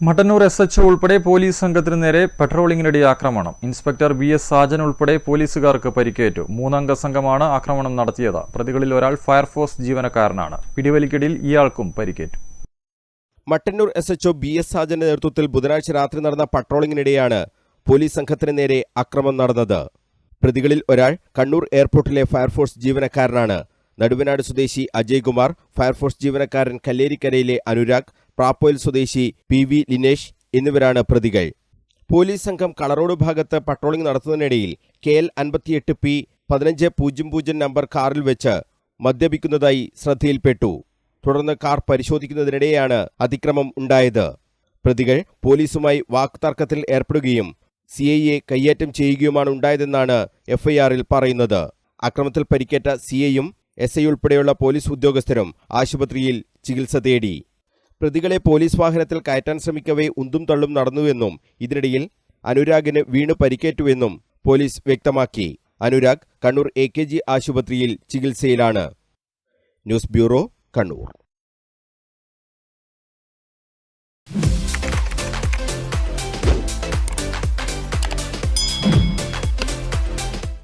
Mattannur S H ഉൾപ്പെടെ police സംഘത്തിന് നേരെ പെട്രോളിംഗിനിടെ ആക്രമണം. ഇൻസ്പെക്ടർ വി എസ് സാജൻ ഉൾപ്പെടെ പോലീസുകാർക്ക് പരിക്കേറ്റു. മൂന്നംഗ സംഘമാണ് ആക്രമണം നടത്തിയത്. പ്രതികളിൽ ഒരാൾ ഫയർഫോഴ്സ് ജീവനക്കാരനാണ്. പിടിവലിക്കിടയിൽ ഇയാൾക്കും പരിക്കേറ്റു. Mattannur S H O B S സാജന്റെ നേതൃത്വത്തിൽ ബുധനാഴ്ച രാത്രി നടന്ന പട്രോളിംഗിനിടെയാണ് പോലീസ് സംഘത്തിന് നേരെ അക്രമം നടന്നത്. പ്രതികളിൽ ഒരാൾ കണ്ണൂർ എയർപോർട്ടിലെ ഫയർഫോഴ്സ് ജീവനക്കാരനാണ്. നടുവനാട് സ്വദേശി അജയ് കുമാർ ഫയർഫോഴ്സ് ജീവനക്കാരൻ കല്ലേരിക്കരയിലെ അനുരാഗ് പ്രാപ്പോയിൽ സ്വദേശി പി വി ലിനേഷ് എന്നിവരാണ് പ്രതികൾ. പോലീസ് സംഘം കളറോഡ് ഭാഗത്ത് പട്രോളിംഗ് നടത്തുന്നതിനിടയിൽ കെ എൽ അൻപത്തിയെട്ട് പി പതിനഞ്ച് പൂജ്യം പൂജ്യം നമ്പർ കാറിൽ വെച്ച് മദ്യപിക്കുന്നതായി ശ്രദ്ധയിൽപ്പെട്ടു. തുടർന്ന് കാർ പരിശോധിക്കുന്നതിനിടെയാണ് അതിക്രമം ഉണ്ടായത്. പ്രതികൾ പോലീസുമായി വാക്തർക്കത്തിൽ ഏർപ്പെടുകയും സി ഐ എ കയ്യേറ്റം ചെയ്യുകയുമാണ് ഉണ്ടായതെന്നാണ് എഫ്ഐആറിൽ പറയുന്നത്. അക്രമത്തിൽ പരിക്കേറ്റ സി ഐയും എസ് ഐ ഉൾപ്പെടെയുള്ള പോലീസ് ഉദ്യോഗസ്ഥരും ആശുപത്രിയിൽ ചികിത്സ തേടി. പ്രതികളെ പോലീസ് വാഹനത്തിൽ കയറ്റാൻ ശ്രമിക്കവേ ഉന്തും തള്ളും നടന്നുവെന്നും ഇതിനിടയിൽ അനുരാഗിന് വീണ് പരിക്കേറ്റുവെന്നും പോലീസ് വ്യക്തമാക്കി. അനുരാഗ് കണ്ണൂർ എ ആശുപത്രിയിൽ ചികിത്സയിലാണ്. News bureau Kannur.